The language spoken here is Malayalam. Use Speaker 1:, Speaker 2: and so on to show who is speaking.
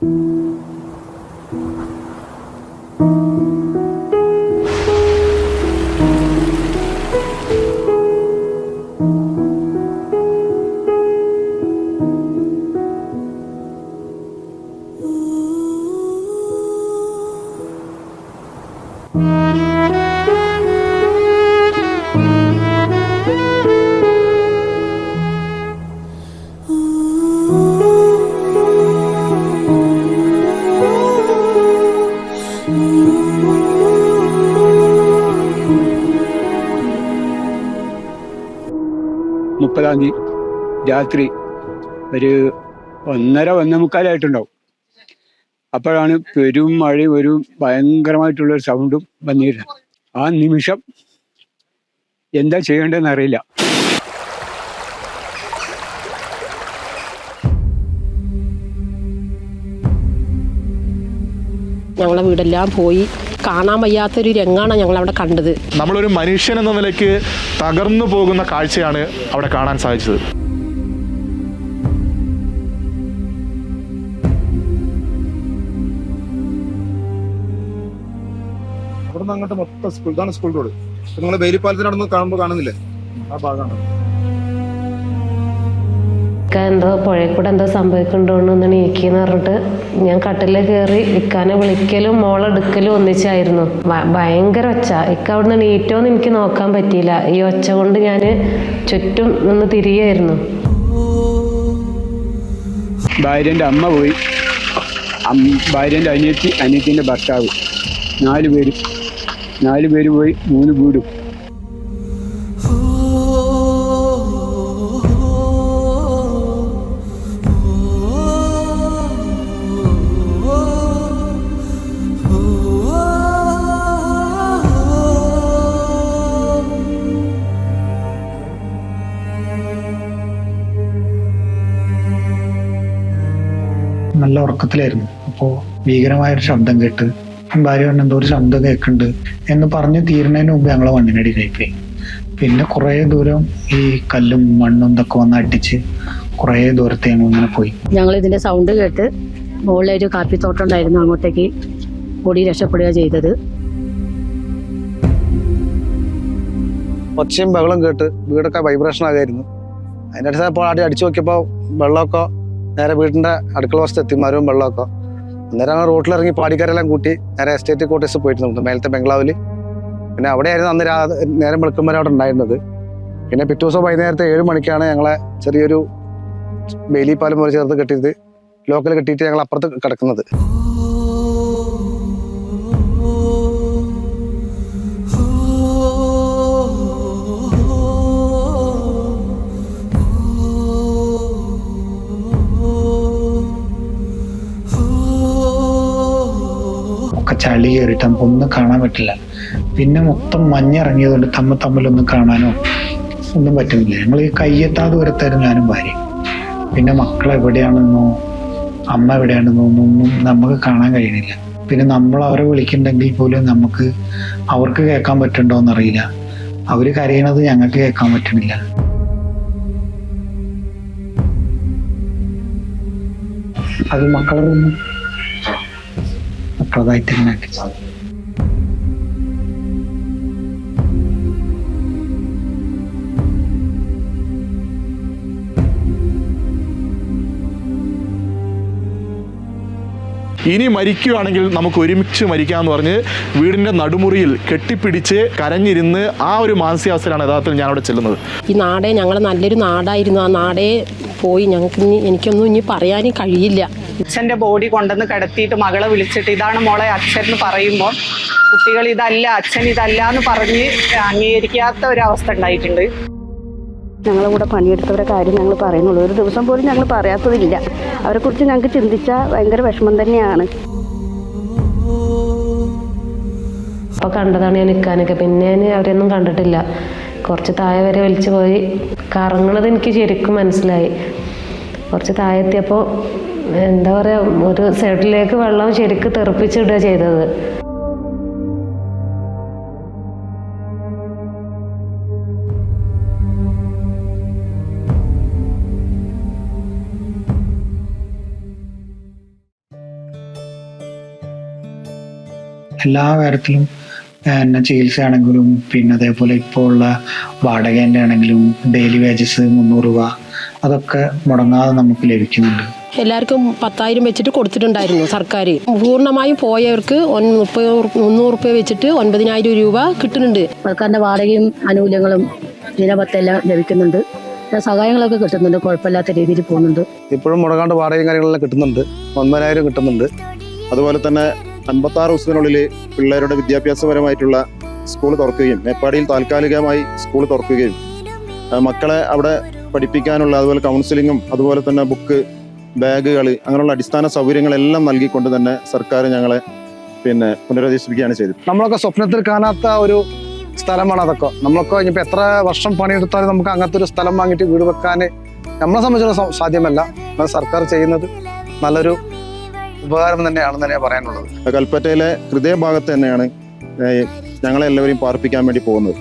Speaker 1: thank mm -hmm. you മുപ്പതാം തീയതി രാത്രി ഒരു ഒന്നര ഒന്നേ മുക്കാലായിട്ടുണ്ടാവും അപ്പോഴാണ് പെരും മഴയും ഒരു ഭയങ്കരമായിട്ടുള്ളൊരു സൗണ്ടും വന്നിരുന്നത്. ആ നിമിഷം എന്താ ചെയ്യേണ്ടതെന്ന് അറിയില്ല
Speaker 2: ഞങ്ങളെ വീടെല്ലാം പോയി. കാണാൻ വയ്യാത്തൊരു രംഗമാണ് ഞങ്ങൾ അവിടെ കണ്ടത്.
Speaker 3: നമ്മളൊരു മനുഷ്യൻ എന്ന നിലയ്ക്ക് തകർന്നു പോകുന്ന കാഴ്ചയാണ് അവിടെ കാണാൻ സാധിച്ചത്.
Speaker 4: അങ്ങോട്ട് മൊത്തം സ്കൂൾ ഇതാണ് സ്കൂൾ റോഡ്. നിങ്ങൾ വേലിപ്പാലത്തിനടന്ന് കാണുമ്പോൾ കാണുന്നില്ലേ? ആ ഭാഗമാണ്.
Speaker 5: ഇക്ക എന്തോ പുഴയിൽ കൂടെ എന്തോ സംഭവിക്കുന്നുണ്ടോന്ന് ഇരിക്കുന്ന പറഞ്ഞിട്ട് ഞാൻ കട്ടിൽ കയറി ഇക്കാനെ വിളിക്കലും മോളെടുക്കലും ഒന്നിച്ചായിരുന്നു. ഭയങ്കര ഒച്ച. ഇക്ക അവിടെ നിന്ന് നീറ്റോന്ന് എനിക്ക് നോക്കാൻ പറ്റിയില്ല. ഈ ഒച്ച കൊണ്ട് ഞാൻ ചുറ്റും നിന്ന് തിരികെയായിരുന്നു
Speaker 1: ഭാര്യന്റെ അമ്മ പോയി. ഭാര്യന്റെ അനിയത്തി അനിയത്തിന്റെ ഭർത്താവ്. നാല് പേര്. നാല് പേര് പോയി മൂന്ന് വീടും.
Speaker 6: നല്ല ഉറക്കത്തിലായിരുന്നു. അപ്പോൾ ഭീകരമായൊരു ശബ്ദം കേട്ട് ഭാര്യ പറഞ്ഞു എന്തോ ഒരു ശബ്ദം കേൾക്കുന്നുണ്ട് എന്ന് പറഞ്ഞ് തീരുന്നതിന് മുമ്പ് ഞങ്ങളെ മണ്ണിനടിയിലായി കഴിപ്പോയി പിന്നെ കുറേ ദൂരം ഈ കല്ലും മണ്ണും ഇതൊക്കെ വന്ന് അടിച്ച് കുറേ ദൂരത്തെ ഞങ്ങൾ ഇങ്ങനെ പോയി.
Speaker 2: ഞങ്ങൾ ഇതിന്റെ സൗണ്ട് കേട്ട് മുകളിലെ ഒരു കാപ്പിത്തോട്ടം ഉണ്ടായിരുന്നു അങ്ങോട്ടേക്ക് ഓടി രക്ഷപ്പെടുക ചെയ്തത്.
Speaker 7: ഒച്ചയും ബഹളം കേട്ട് വീടൊക്കെ വൈബ്രേഷൻ ആകായിരുന്നു. അതിന്റെ അടുത്ത് അപ്പോൾ അടിച്ചു നോക്കിയപ്പോൾ വെള്ളമൊക്കെ നേരെ വീടിന്റെ അടുക്കള വശത്ത് എത്തി മരവും വെള്ളമൊക്കെ അന്നേരം ഞങ്ങൾ റോട്ടിലിറങ്ങി പാടിക്കാരെല്ലാം കൂട്ടി നേരെ എസ്റ്റേറ്റ് കോട്ടേഴ്സ് പോയിട്ടുണ്ട് മേലത്തെ ബംഗ്ലാവിൽ പിന്നെ അവിടെയായിരുന്നു അന്ന് രാ നേരം വെളുക്കുമ്പോൾ അവിടെ ഉണ്ടായിരുന്നത്. പിന്നെ പിറ്റേ ദിവസം വൈകുന്നേരത്തെ ഏഴ് മണിക്കാണ് ഞങ്ങളെ ചെറിയൊരു ബേലിപ്പാലം പോലെ ചേർത്ത് കെട്ടിയത്. ലോക്കൽ കെട്ടിയിട്ട് ഞങ്ങൾ അപ്പുറത്ത് കിടക്കുന്നത്.
Speaker 6: ചളി കയറിയിട്ട് നമുക്ക് ഒന്നും കാണാൻ പറ്റില്ല. പിന്നെ മൊത്തം മഞ്ഞിറങ്ങിയതുകൊണ്ട് തമ്മിൽ തമ്മിലൊന്നും കാണാനോ ഒന്നും പറ്റുന്നില്ല. ഞങ്ങൾ ഈ കയ്യെത്താ ദൂരത്തായിരുന്നു ഞാനും ഭാര്യ പിന്നെ മക്കൾ എവിടെയാണെന്നോ അമ്മ എവിടെയാണെന്നോ ഒന്നും നമുക്ക് കാണാൻ കഴിയണില്ല പിന്നെ നമ്മൾ അവരെ വിളിക്കുന്നുണ്ടെങ്കിൽ പോലും നമുക്ക് അവർക്ക് കേൾക്കാൻ പറ്റുന്നുണ്ടോ എന്നറിയില്ല. അവർ കരയണത് ഞങ്ങൾക്ക് കേൾക്കാൻ പറ്റുന്നില്ല. അത് മക്കളെ മക്കളതായിട്ട് ഇങ്ങനെ ആക്കി.
Speaker 3: ഇനി മരിക്കുകയാണെങ്കിൽ നമുക്ക് ഒരുമിച്ച് മരിക്കാമെന്ന് പറഞ്ഞ് വീടിന്റെ നടുമുറിയിൽ കെട്ടിപ്പിടിച്ച് കരഞ്ഞിരുന്ന് ആ ഒരു മാനസികാവസ്ഥയിലാണ് യഥാർത്ഥത്തിൽ ഞാൻ അവിടെ ചെല്ലുന്നത്.
Speaker 2: ഈ നാടേ ഞങ്ങൾ നല്ലൊരു നാടായിരുന്നു. ആ നാടേ പോയി ഞങ്ങൾക്ക് ഇനി എനിക്കൊന്നും ഇനി പറയാനും കഴിയില്ല.
Speaker 8: അച്ഛന്റെ ബോഡി കൊണ്ടുവന്ന് കിടത്തിയിട്ട് മകളെ വിളിച്ചിട്ട് ഇതാണ് മോളെ അച്ഛൻ എന്ന് പറയുമ്പോൾ കുട്ടികൾ ഇതല്ല അച്ഛൻ ഇതല്ല എന്ന് പറഞ്ഞ് അംഗീകരിക്കാത്ത ഒരു അവസ്ഥ ഉണ്ടായിട്ടുണ്ട്.
Speaker 9: ഞങ്ങളെ കൂടെ പണിയെടുത്തവരെ കാര്യം ഞങ്ങൾ പറയുന്നുള്ളൂ. ഒരു ദിവസം പോലും ഞങ്ങൾ പറയാത്തതില്ല. അവരെക്കുറിച്ച് ഞങ്ങൾക്ക് ചിന്തിച്ചാൽ ഭയങ്കര വിഷമം തന്നെയാണ്.
Speaker 5: അപ്പോൾ കണ്ടതാണ് ഞാൻ നിൽക്കാനൊക്കെ. പിന്നെ ഞാൻ അവരെയൊന്നും കണ്ടിട്ടില്ല. കുറച്ച് താഴെ വരെ വലിച്ചു പോയി. കറങ്ങണത് എനിക്ക് ശരിക്കും മനസ്സിലായി. കുറച്ച് താഴെ എത്തിയപ്പോൾ എന്താ പറയാ ഒരു സൈഡിലേക്ക് വെള്ളം ശരിക്ക് തെറിപ്പിച്ചിടുക ചെയ്തത്.
Speaker 6: എല്ലാ കാര്യത്തിലും പിന്നെ ചികിത്സയാണെങ്കിലും പിന്നെ അതേപോലെ ഇപ്പോൾ ഉള്ള വാടകേന്റെ ആണെങ്കിലും ഡെയിലി വേജസ് മുന്നൂറ് രൂപ അതൊക്കെ മുടങ്ങാതെ നമുക്ക് ലഭിക്കുന്നുണ്ട്.
Speaker 10: എല്ലാവർക്കും പത്തായിരം വെച്ചിട്ട് കൊടുത്തിട്ടുണ്ടായിരുന്നു സർക്കാർ പൂർണമായും പോയവർക്ക് മുപ്പത് മുന്നൂറ് റുപ്യ വെച്ചിട്ട് ഒൻപതിനായിരം രൂപ കിട്ടുന്നുണ്ട്.
Speaker 2: സർക്കാരിന്റെ വാടകയും ആനുകൂല്യങ്ങളും ദിനപത്തെല്ലാം ലഭിക്കുന്നുണ്ട്. സഹായങ്ങളൊക്കെ കിട്ടുന്നുണ്ട്. കുഴപ്പമില്ലാത്ത രീതിയിൽ പോകുന്നുണ്ട്.
Speaker 7: ഇപ്പോഴും മുടങ്ങാണ്ട് വാടകയും കാര്യങ്ങളെല്ലാം കിട്ടുന്നുണ്ട്. ഒൻപതിനായിരം കിട്ടുന്നുണ്ട്.
Speaker 11: അതുപോലെ തന്നെ അൻപത്താറ് ദിവസത്തിനുള്ളിൽ പിള്ളേരുടെ വിദ്യാഭ്യാസപരമായിട്ടുള്ള സ്കൂൾ തുറക്കുകയും മേപ്പാടിയിൽ താൽക്കാലികമായി സ്കൂൾ തുറക്കുകയും. മക്കളെ അവിടെ പഠിപ്പിക്കാനുള്ള അതുപോലെ കൗൺസിലിങ്ങും അതുപോലെ തന്നെ ബുക്ക് ബാഗുകൾ അങ്ങനെയുള്ള അടിസ്ഥാന സൗകര്യങ്ങളെല്ലാം നൽകിക്കൊണ്ട് തന്നെ സർക്കാർ ഞങ്ങളെ പിന്നെ പുനരധിവസിപ്പിക്കുകയാണ് ചെയ്തത്.
Speaker 7: നമ്മളൊക്കെ സ്വപ്നത്തിൽ കാണാത്ത ഒരു സ്ഥലമാണ് അതൊക്കെ. നമ്മളൊക്കെ ഇനിയിപ്പോൾ എത്ര വർഷം പണിയെടുത്താലും നമുക്ക് അങ്ങനത്തെ ഒരു സ്ഥലം വാങ്ങിയിട്ട് വീട് വെക്കാൻ നമ്മളെ സംബന്ധിച്ചിടത്തോളം സാധ്യമല്ല. സർക്കാർ ചെയ്യുന്നത് നല്ലൊരു ഉപകാരം തന്നെയാണെന്ന് തന്നെ പറയാനുള്ളത്.
Speaker 11: കൽപ്പറ്റയിലെ ഹൃദയഭാഗത്ത് തന്നെയാണ് ഞങ്ങളെല്ലാവരെയും പാർപ്പിക്കാൻ വേണ്ടി പോകുന്നത്.